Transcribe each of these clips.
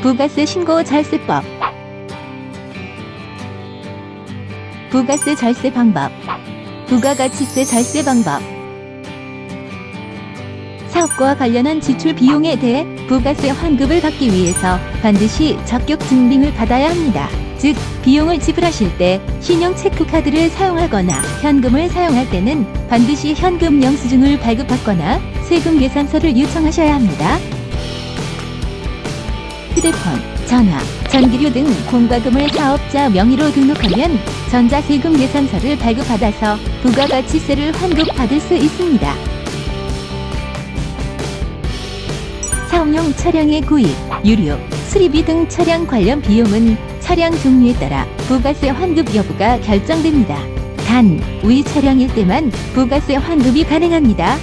부가세 신고 절세법 부가세 절세 방법 부가가치세 절세 방법 사업과 관련한 지출 비용에 대해 부가세 환급을 받기 위해서 반드시 적격 증빙을 받아야 합니다. 즉, 비용을 지불하실 때 신용 체크카드를 사용하거나 현금을 사용할 때는 반드시 현금 영수증을 발급받거나 세금 계산서를 요청하셔야 합니다. 휴대폰, 전화, 전기료 등 공과금을 사업자 명의로 등록하면 전자세금 계산서를 발급받아서 부가가치세를 환급받을 수 있습니다. 사업용 차량의 구입, 유료, 수리비 등 차량 관련 비용은 차량 종류에 따라 부가세 환급 여부가 결정됩니다. 단, 위 차량일 때만 부가세 환급이 가능합니다.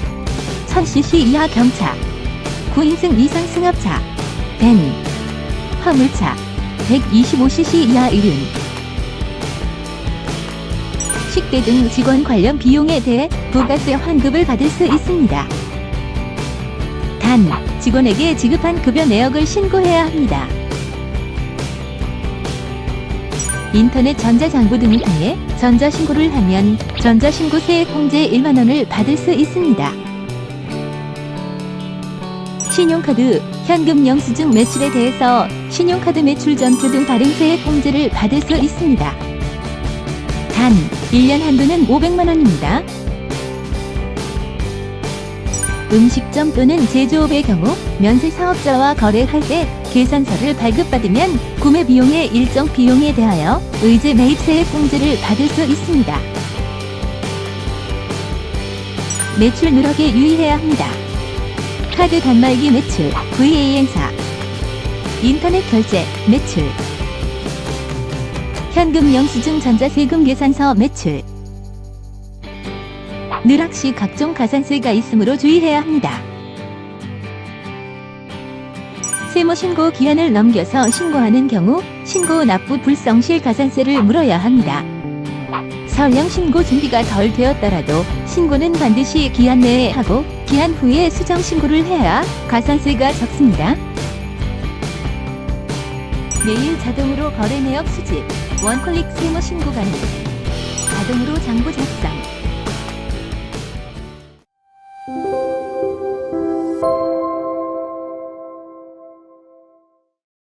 1000cc 이하 경차, 9인승 이상 승합차, 벤, 화물차, 125cc 이하 이륜, 식대 등 직원 관련 비용에 대해 부가세 환급을 받을 수 있습니다. 단, 직원에게 지급한 급여 내역을 신고해야 합니다. 인터넷 전자장부 등을 통해 전자신고를 하면 전자신고세 공제 1만원을 받을 수 있습니다. 신용카드, 현금 영수증 매출에 대해서 신용카드 매출 전표 등 발행세액 공제를 받을 수 있습니다. 단, 1년 한도는 500만원입니다. 음식점 또는 제조업의 경우 면세 사업자와 거래할 때 계산서를 발급받으면 구매 비용의 일정 비용에 대하여 의제 매입세액 공제를 받을 수 있습니다. 매출 누락에 유의해야 합니다. 카드 단말기 매출, VA 행사, 인터넷 결제 매출, 현금 영수증 전자세금 계산서 매출, 누락 시 각종 가산세가 있으므로 주의해야 합니다. 세무 신고 기한을 넘겨서 신고하는 경우 신고 납부 불성실 가산세를 물어야 합니다. 설령 신고 준비가 덜 되었더라도 신고는 반드시 기한 내에 하고 기한 후에 수정 신고를 해야 가산세가 적습니다. 매일 자동으로 거래 내역 수집, 원클릭 세무 신고 가능, 자동으로 장부 작성,